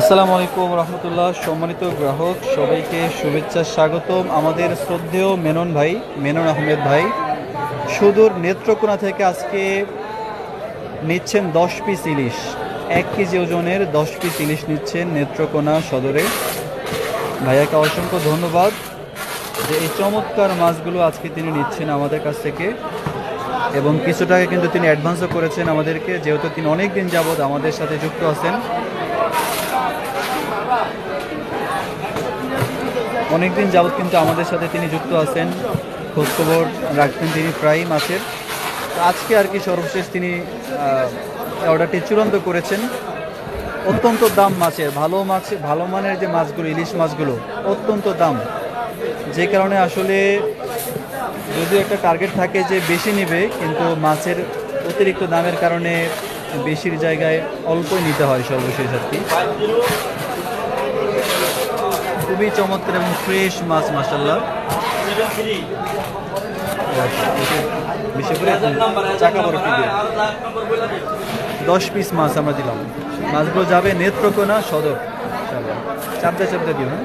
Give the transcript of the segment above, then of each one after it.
আসসালামু আলাইকুম রহমতুল্লাহ। সম্মানিত গ্রাহক, সবাইকে শুভেচ্ছা স্বাগতম আমাদের শ্রদ্ধেয় মেনন ভাই, মেনন আহমেদ ভাই। সুদূর নেত্রকোনা থেকে আজকে নিচ্ছেন দশ পিস ইলিশ। এক কেজি ওজনের দশ পিস ইলিশ নিচ্ছেন নেত্রকোনা সদরে। ভাইয়াকে অসংখ্য ধন্যবাদ যে এই চমৎকার মাছগুলো আজকে তিনি নিচ্ছেন আমাদের কাছ থেকে এবং কিছু টাকা কিন্তু তিনি অ্যাডভান্সও করেছেন আমাদেরকে, যেহেতু তিনি অনেক দিন যাবৎ আমাদের সাথে যুক্ত আছেন। অনেকদিন যাবৎ কিন্তু আমাদের সাথে তিনি যুক্ত আছেন। খোঁজখবর রাখতেন তিনি প্রায়ই মাছের আজকে আর কি সর্বশেষ তিনি অর্ডারটি চূড়ান্ত করেছেন। অত্যন্ত দাম মাছের, ভালো মাছ, ভালো মানের যে মাছগুলো, ইলিশ মাছগুলো, অত্যন্ত দাম। যে কারণে আসলে যদিও একটা টার্গেট থাকে যে বেশি নেবে, কিন্তু মাছের অতিরিক্ত দামের কারণে বেশির জায়গায় অল্পই নিতে হয় সর্বশেষ আর কি। খুবই চমৎকার এবং ফ্রেশ মাছ মাসাল্লাহ বিশেষ করে বড় দশ পিস মাছ আমরা দিলাম। মাছগুলো যাবে নেত্রকোনা সদর। চাপতে চাপতে দিও হ্যাঁ?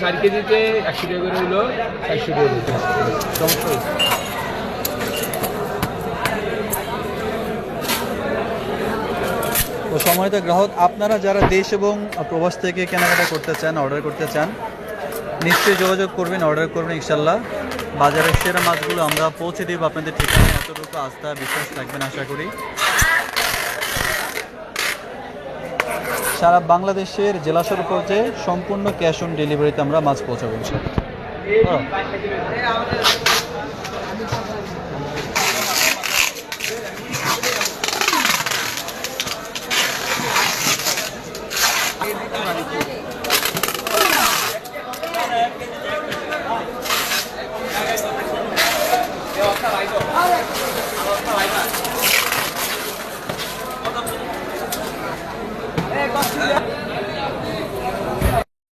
চার কেজিতে একশো তো গ্রাহক, আপনারা যারা দেশ এবং প্রবাস থেকে কেনাকাটা করতে চান, অর্ডার করতে চান, নিশ্চয়ই যোগাযোগ করবেন, অর্ডার করবেন ইনশাল্লাহ। বাজারের সেরা মাছগুলো আমরা পৌঁছে দেব আপনাদের ঠিকানায় এতটুকু আস্থা, বিশ্বাস রাখবেন, আশা করি। সারা বাংলাদেশের জেলাসর পর্যায়ে সম্পূর্ণ ক্যাশ অন ডেলিভারিতে আমরা মাছ পৌঁছাবো Thank you. হ্যাঁ।